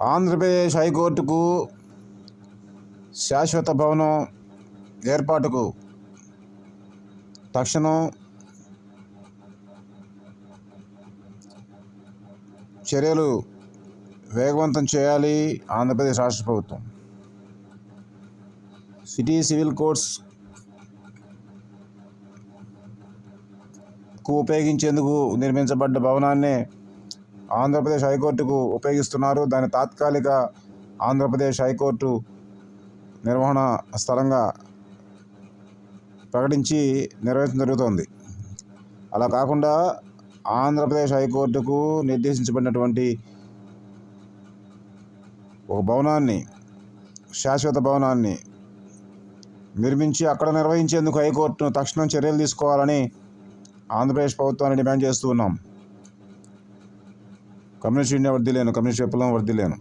ఆంధ్రప్రదేశ్ హైకోర్టుకు శాశ్వత భవనం ఏర్పాటుకు తక్షణం చర్యలు వేగవంతం చేయాలి ఆంధ్రప్రదేశ్ రాష్ట్ర ప్రభుత్వం. సిటీ సివిల్ కోర్ట్స్కు ఉపయోగించేందుకు నిర్మించబడ్డ భవనాన్ని ఆంధ్రప్రదేశ్ హైకోర్టుకు ఉపయోగిస్తున్నారు. దాని తాత్కాలిక ఆంధ్రప్రదేశ్ హైకోర్టు నిర్వహణ స్థలంగా ప్రకటించి నిర్వహించడం జరుగుతోంది. అలా కాకుండా ఆంధ్రప్రదేశ్ హైకోర్టుకు నిర్దేశించబడినటువంటి ఒక భవనాన్ని శాశ్వత భవనాన్ని నిర్మించి అక్కడ నిర్వహించేందుకు హైకోర్టును తక్షణం చర్యలు తీసుకోవాలని ఆంధ్రప్రదేశ్ ప్రభుత్వాన్ని డిమాండ్ చేస్తూ ఉన్నాం. కమ్యూనిస్ట్ ఇండియా వర్దిలేను కమ్యూనిస్ట్ విప్లవం వర్దిలేను